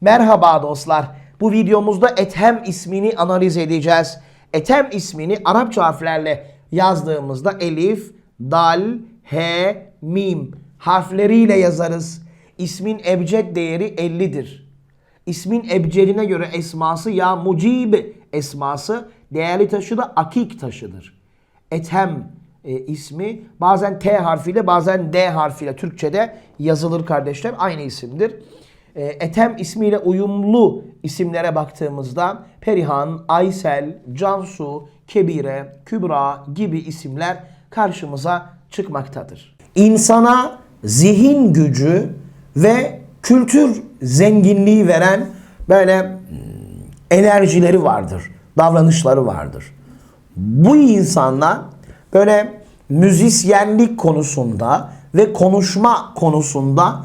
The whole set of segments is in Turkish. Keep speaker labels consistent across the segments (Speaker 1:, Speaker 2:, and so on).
Speaker 1: Merhaba dostlar. Bu videomuzda Ethem ismini analiz edeceğiz. Ethem ismini Arapça harflerle yazdığımızda elif, dal, he, mim harfleriyle yazarız. İsmin ebced değeri 50'dir. İsmin ebcedine göre esması ya mucib esması değerli taşı da akik taşıdır. Ethem e, ismi bazen T harfiyle bazen D harfiyle Türkçe'de yazılır kardeşler. Aynı isimdir. E, Ethem ismiyle uyumlu isimlere baktığımızda Perihan, Aysel, Cansu, Kebire, Kübra gibi isimler karşımıza çıkmaktadır. İnsana zihin gücü ve kültür zenginliği veren böyle hmm, enerjileri vardır, davranışları vardır. Bu insanlar böyle müzisyenlik konusunda ve konuşma konusunda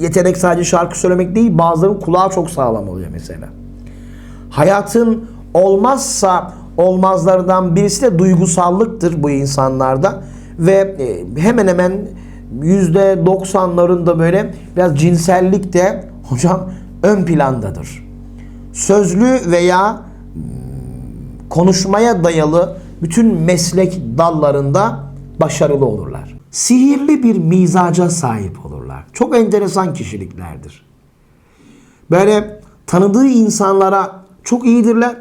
Speaker 1: yetenek sadece şarkı söylemek değil, bazılarının kulağı çok sağlam oluyor mesela. Hayatın olmazsa olmazlardan birisi de duygusallıktır bu insanlarda ve e, hemen hemen yüzde 90'larında böyle biraz cinsellik de hocam ön plandadır sözlü veya hmm, konuşmaya dayalı bütün meslek dallarında başarılı olurlar. Sihirli bir mizaca sahip olurlar. Çok enteresan kişiliklerdir. Böyle tanıdığı insanlara çok iyidirler.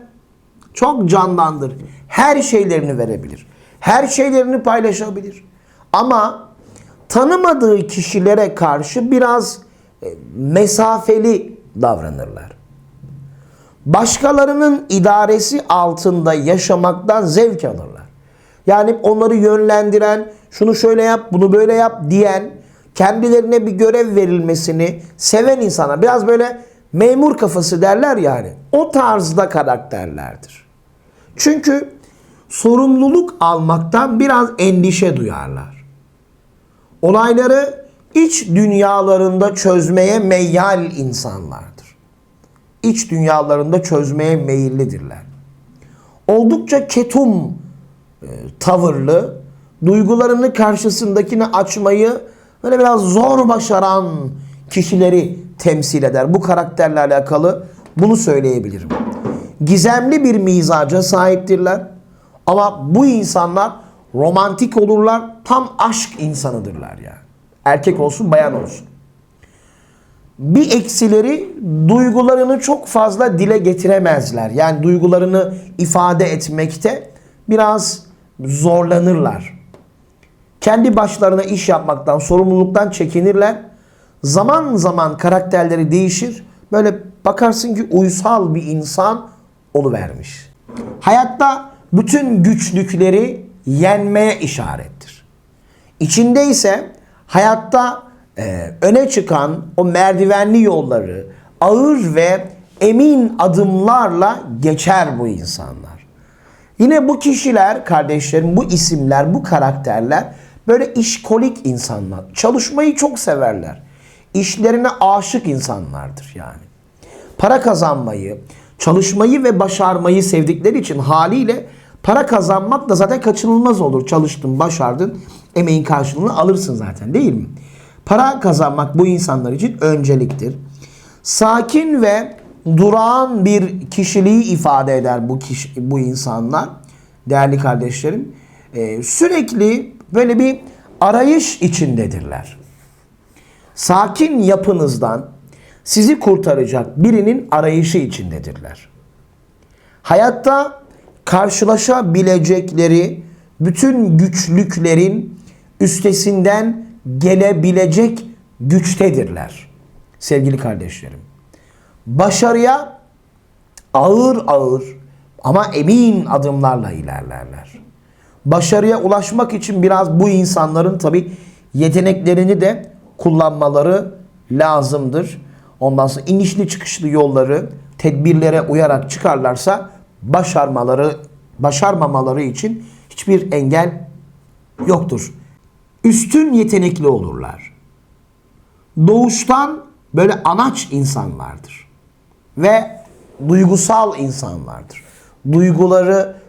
Speaker 1: Çok candandır. Her şeylerini verebilir. Her şeylerini paylaşabilir. Ama tanımadığı kişilere karşı biraz e, mesafeli davranırlar başkalarının idaresi altında yaşamaktan zevk alırlar. Yani onları yönlendiren, şunu şöyle yap, bunu böyle yap diyen, kendilerine bir görev verilmesini seven insana biraz böyle memur kafası derler yani. O tarzda karakterlerdir. Çünkü sorumluluk almaktan biraz endişe duyarlar. Olayları iç dünyalarında çözmeye meyyal insanlardır iç dünyalarında çözmeye meyillidirler. Oldukça ketum e, tavırlı, duygularını karşısındakini açmayı böyle biraz zor başaran kişileri temsil eder. Bu karakterle alakalı bunu söyleyebilirim. Gizemli bir mizaca sahiptirler. Ama bu insanlar romantik olurlar. Tam aşk insanıdırlar yani. Erkek olsun bayan olsun. Bir eksileri duygularını çok fazla dile getiremezler. Yani duygularını ifade etmekte biraz zorlanırlar. Kendi başlarına iş yapmaktan, sorumluluktan çekinirler. Zaman zaman karakterleri değişir. Böyle bakarsın ki uysal bir insan oluvermiş. Hayatta bütün güçlükleri yenmeye işarettir. İçinde ise hayatta e, öne çıkan o merdivenli yolları ağır ve emin adımlarla geçer bu insanlar. Yine bu kişiler, kardeşlerim, bu isimler, bu karakterler böyle işkolik insanlar. Çalışmayı çok severler. İşlerine aşık insanlardır yani. Para kazanmayı, çalışmayı ve başarmayı sevdikleri için haliyle para kazanmak da zaten kaçınılmaz olur. Çalıştın, başardın, emeğin karşılığını alırsın zaten değil mi? Para kazanmak bu insanlar için önceliktir. Sakin ve durağan bir kişiliği ifade eder bu kişi, bu insanlar. Değerli kardeşlerim, ee, sürekli böyle bir arayış içindedirler. Sakin yapınızdan sizi kurtaracak birinin arayışı içindedirler. Hayatta karşılaşabilecekleri bütün güçlüklerin üstesinden gelebilecek güçtedirler. Sevgili kardeşlerim. Başarıya ağır ağır ama emin adımlarla ilerlerler. Başarıya ulaşmak için biraz bu insanların tabi yeteneklerini de kullanmaları lazımdır. Ondan sonra inişli çıkışlı yolları tedbirlere uyarak çıkarlarsa başarmaları başarmamaları için hiçbir engel yoktur. Üstün yetenekli olurlar. Doğuştan böyle anaç insanlardır ve duygusal insanlardır. Duyguları